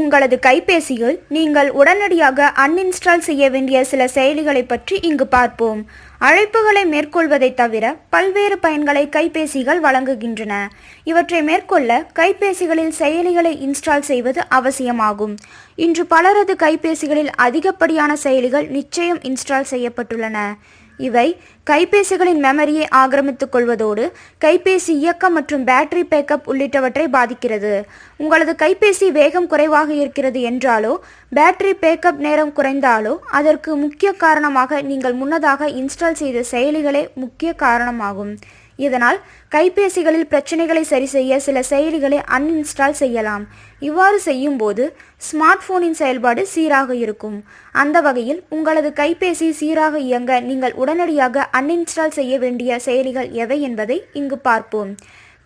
உங்களது கைபேசியில் நீங்கள் உடனடியாக அன்இன்ஸ்டால் செய்ய வேண்டிய சில செயலிகளை பற்றி இங்கு பார்ப்போம். அழைப்புகளை மேற்கொள்வதை தவிர பல்வேறு பயன்களை கைபேசிகள் வழங்குகின்றன. இவற்றை மேற்கொள்ள கைபேசிகளில் செயலிகளை இன்ஸ்டால் செய்வது அவசியமாகும். இன்று பலரது கைபேசிகளில் அதிகப்படியான செயலிகள் நிச்சயம் இன்ஸ்டால் செய்யப்பட்டுள்ளன. இவை கைபேசிகளின் மெமரியை ஆக்கிரமித்துக் கொள்வதோடு கைபேசி இயக்கம் மற்றும் பேட்டரி பேக்கப் உள்ளிட்டவற்றை பாதிக்கிறது. உங்களது கைபேசி வேகம் குறைவாக இருக்கிறது என்றாலோ பேட்டரி பேக்கப் நேரம் குறைந்தாலோ அதற்கு முக்கிய காரணமாக நீங்கள் முன்னதாக இன்ஸ்டால் செய்த செயலிகளே முக்கிய காரணமாகும். இதனால் கைபேசிகளில் பிரச்சனைகளை சரி செய்ய சில செயலிகளை அன்இன்ஸ்டால் செய்யலாம். இவ்வாறு செய்யும்போது ஸ்மார்ட் போனின் செயல்பாடு சீராக இருக்கும். அந்த வகையில் உங்களது கைபேசி சீராக இயங்க நீங்கள் உடனடியாக அன்இன்ஸ்டால் செய்ய வேண்டிய செயலிகள் எவை என்பதை இங்கு பார்ப்போம்.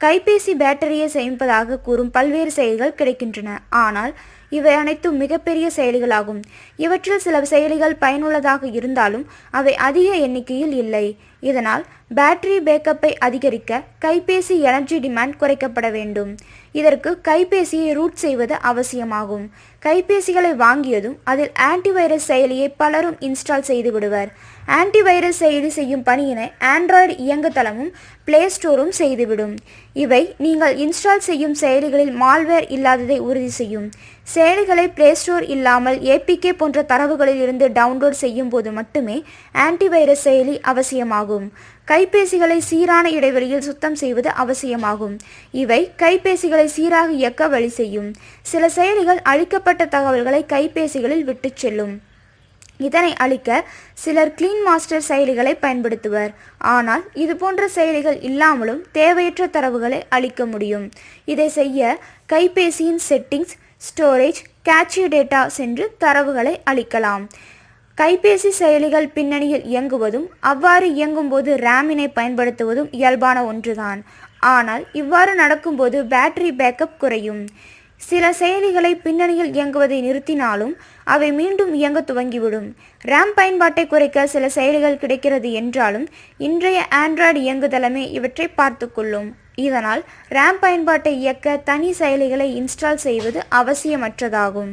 கைபேசி பேட்டரியை சேமிப்பதாக கூறும் பல்வேறு செயலிகள் கிடைக்கின்றன. ஆனால் இவை அனைத்தும் மிகப்பெரிய செயலிகளாகும். இவற்றில் சில செயலிகள் பயனுள்ளதாக இருந்தாலும் அவை அதிக எண்ணிக்கையில் இல்லை. இதனால் பேட்டரி பேக்கப்பை அதிகரிக்க கைபேசி எனர்ஜி டிமாண்ட் குறைக்கப்பட வேண்டும். இதற்கு கைபேசியை ரூட் செய்வது அவசியமாகும். கைபேசிகளை வாங்கியதும் அதில் ஆன்டிவைரஸ் செயலியை பலரும் இன்ஸ்டால் செய்து விடுவர் ஆன்டிவைரஸ் செயலி செய்யும் பணியினை ஆண்ட்ராய்டு இயங்குதளமும் பிளே ஸ்டோரும் செய்துவிடும். இவை நீங்கள் இன்ஸ்டால் செய்யும் செயலிகளில் மால்வேர் இல்லாததை உறுதி செய்யும். செயலிகளை பிளே ஸ்டோர் இல்லாமல் ஏபிகே போன்ற தரவுகளில் இருந்து டவுன்லோட் செய்யும் போது மட்டுமே ஆன்டிவைரஸ் செயலி அவசியமாகும். கைபேசிகளை சீரான இடைவெளியில் சுத்தம் செய்வது அவசியமாகும். இவை கைபேசிகளை சீராக இயக்க வழி செய்யும். சில செயலிகள் அழிக்கப்பட்ட தகவல்களை கைபேசிகளில் விட்டுச் செல்லும். இதனை அழிக்க சிலர் கிளீன் மாஸ்டர் செயலிகளை பயன்படுத்துவர். ஆனால் இதுபோன்ற செயலிகள் இல்லாமலும் தேவையற்ற தரவுகளை அழிக்க முடியும். இதை செய்ய கைபேசியின் செட்டிங்ஸ் ஸ்டோரேஜ் கேட்சி டேட்டா சென்று தரவுகளை அழிக்கலாம். கைபேசி செயலிகள் பின்னணியில் இயங்குவதும் அவ்வாறு இயங்கும்போது ரேமினை பயன்படுத்துவதும் இயல்பான ஒன்றுதான். ஆனால் இவ்வாறு நடக்கும்போது பேட்டரி பேக்கப் குறையும். சில செயலிகளை பின்னணியில் இயங்குவதை நிறுத்தினாலும் அவை மீண்டும் இயங்க துவங்கிவிடும். ரேம் பயன்பாட்டை குறைக்க சில செயலிகள் கிடைக்கிறது என்றாலும் இன்றைய ஆண்ட்ராய்டு இயங்குதளமே இவற்றை பார்த்துக்கொள்ளும் இதனால் ரேம் பயன்பாட்டை இயக்க தனி செயலிகளை இன்ஸ்டால் செய்வது அவசியமற்றதாகும்.